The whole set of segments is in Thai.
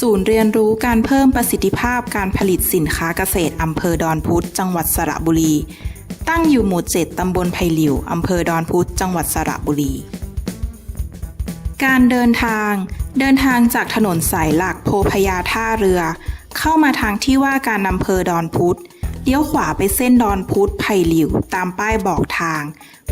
ศูนย์เรียนรู้การเพิ่มประสิทธิภาพการผลิตสินค้าเกษตรอำเภอดอนพุธจังหวัดสระบุรี ตั้งอยู่หมู่7ตำบลไผ่หลิวอำเภอดอนพุธจังหวัดสระบุรี การเดินทาง เดินทางจากถนนสายหลักโพพยาท่าเรือ เข้ามาทางที่ว่าการอำเภอดอนพุธ เลี้ยวขวาไปเส้นดอนพุธไผ่หลิวตามป้ายบอกทาง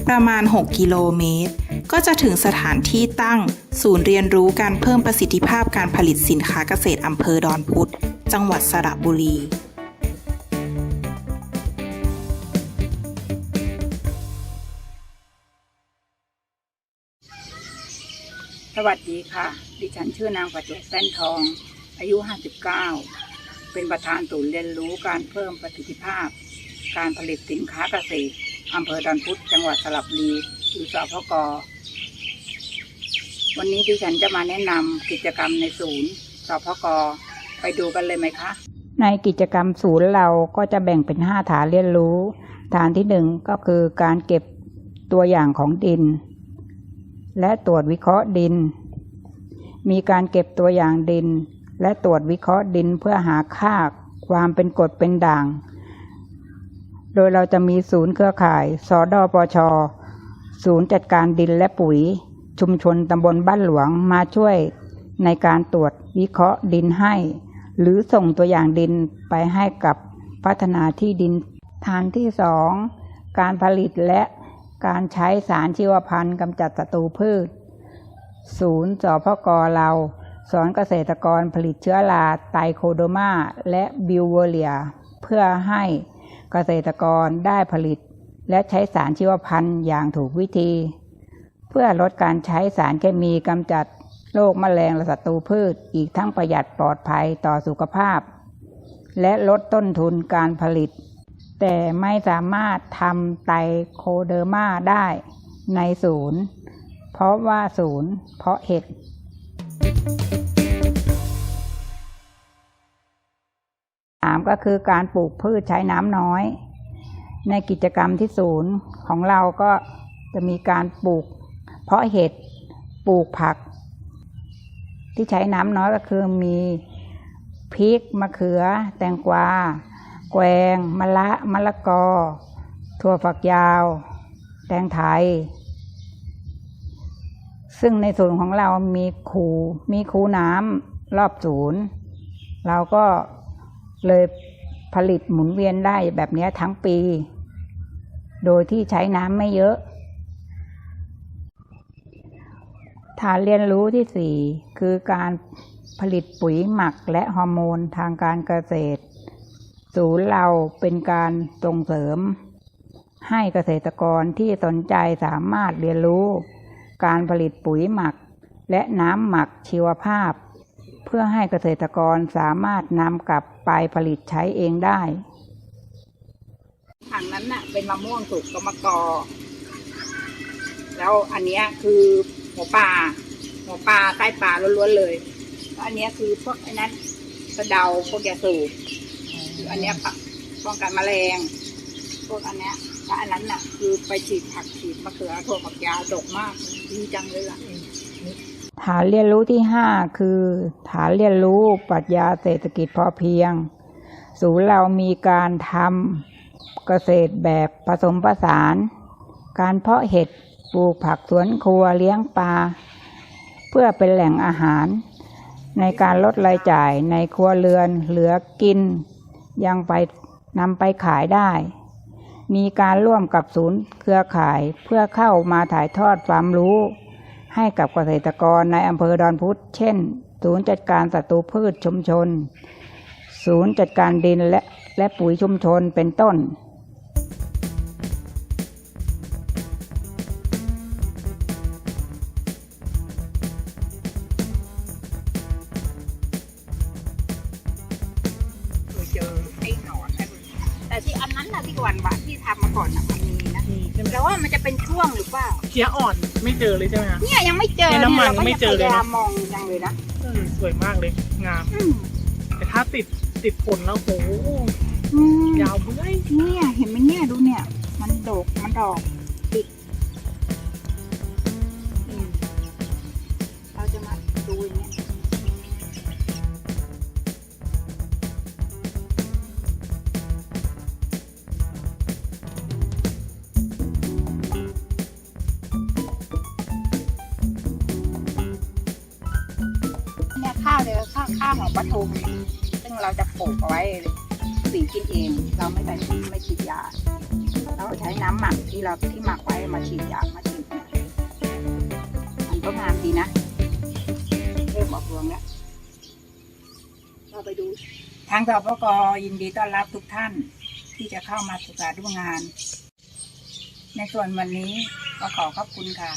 ประมาณ 6 กิโลเมตร ก็จะถึงสถานที่ตั้ง ศูนย์เรียนรู้การเพิ่มประสิทธิภาพการผลิตสินค้าเกษตรอำเภอดอนพุธจังหวัดสระบุรีสวัสดีค่ะ ดิฉันชื่อนางประจวบแป้นทอง อายุ 59 เป็นประธานศูนย์เรียนรู้การเพิ่มประสิทธิภาพ การผลิตสินค้าเกษตรอำเภอดอนพุธจังหวัดสระบุรีหรือสพกวันนี้ดิฉันจะมาแนะนำกิจกรรมในศูนย์สพกไปดูกันเลยไหมคะ ในกิจกรรมศูนย์เราก็จะแบ่งเป็น5ฐานเรียนรู้ ฐานที่หนึ่งก็คือการเก็บตัวอย่างของดิน และตรวจวิเคราะห์ดิน มีการเก็บตัวอย่างดิน และตรวจวิเคราะห์ดินเพื่อหาค่าความเป็นกรดเป็นด่าง โดยเราจะมีศูนย์เครือข่าย สอดอปชศูนย์จัดการดินและปุ๋ย ชุมชนตำบลบ้านหลวงมาช่วยในการตรวจวิเคราะห์ดินให้ หรือส่งตัวอย่างดินไปให้กับพัฒนาที่ดินฐานที่สองการผลิตและการใช้สารชีวพันธุ์กำจัดศัตรูพืช ศูนย์สพกเรา สอนเกษตรกรผลิตเชื้อราไตโคโดมาและบิวเวอเรีย เพื่อให้เกษตรกรได้ผลิต และใช้สารชีวพันธุ์อย่างถูกวิธี เพื่อลดการใช้สารเคมีกำจัดโรคแมลงและศัตรูพืช อีกทั้งประหยัดปลอดภัยต่อสุขภาพ และลดต้นทุนการผลิต แต่ไม่สามารถทำไตโคเดอร์มาได้ในศูนย์ เพราะว่าศูนย์เพาะเห็ดสามก็คือการปลูกพืชใช้น้ำน้อย ในกิจกรรมที่ศูนย์ของเราก็จะมีการปลูก เพาะเห็ดปลูกผัก ที่ใช้น้ำน้อยก็คือมีพริกมะเขือ แตงกวา แกวงมะละมะละกอ ถั่วฝักยาว แตงไทย ซึ่งในศูนย์ของเรามีคูมีคูน้ำรอบศูนย์เราก็ เลยผลิตหมุนเวียนได้แบบนี้ทั้งปี โดยที่ใช้น้ำไม่เยอะ ฐานเรียนรู้ที่สี่คือการผลิตปุ๋ยหมักและฮอร์โมนทางการเกษตร ศูนย์เราเป็นการส่งเสริม ให้เกษตรกรที่สนใจสามารถเรียนรู้ การผลิตปุ๋ยหมักและน้ำหมักชีวภาพ เพื่อให้เกษตรกรสามารถนำกลับไปผลิตใช้เองได้ถังนั้นน่ะเป็นมะม่วงสุกกมะกอ แล้วอันเนี้ยคือหัวปลาหัวปลาไส้ปลาล้วนๆเลยแล้วอันเนี้ยคือพวกไอ้นั้นกระเดาพวกยาสูบอันเนี้ยปะป้องกันแมลงพวกอันเนี้ยแล้วอันนั้นน่ะ คือไปฉีดผักฉีดมะเขือถั่วฝักยาวดกมากดีจังเลยล่ะ ฐานเรียนรู้ที่ห้าคือ ฐานเรียนรู้ปรัชญาเศรษฐกิจพอเพียง ศูนย์เรามีการทำเกษตรแบบผสมผสาน การเพาะเห็ดปลูกผักสวนครัวเลี้ยงปลาเพื่อเป็นแหล่งอาหาร ในการลดรายจ่ายในครัวเรือนเหลือกิน ยังไปนำไปขายได้ มีการร่วมกับศูนย์เครือข่ายเพื่อเข้ามาถ่ายทอดความรู้ ให้กับเกษตรกรในอำเภอดอนพุธเช่น ศูนย์จัดการศัตรูพืชชุมชน ศูนย์จัดการดินและและปุ๋ยชุมชนเป็นต้น ว่ามันจะเป็นช่วงหรือเปล่าเคี้ยอ่อนไม่เจอเลยใช่ไหมฮะ เนี่ยยังไม่เจอในน้ำมันยราก็ไม่เจอเลยนะพยายามมองจังเลยนะเออสวยมากเลยงาม อืมแต่ถ้าติดติดผลแล้วโหอืมยาวเบ้ยเนี่ยเห็นไหมเนี่ยดูเนี่ย มันดกมันดอก ปทุมซึ่งเราจะปลูกเอาไว้สีกินเอง เราไม่ใส่ไม่ฉีดยา เราใช้น้ำหมักที่เราที่หมักไว้มาฉีดยามาฉีดมันก็งามดีนะเริ่มออกรวงแล้วเราไปดู ทางสปกยินดีต้อนรับทุกท่านที่จะเข้ามาศึกษาดูงาน ในส่วนวันนี้ก็ขอขอบคุณค่ะ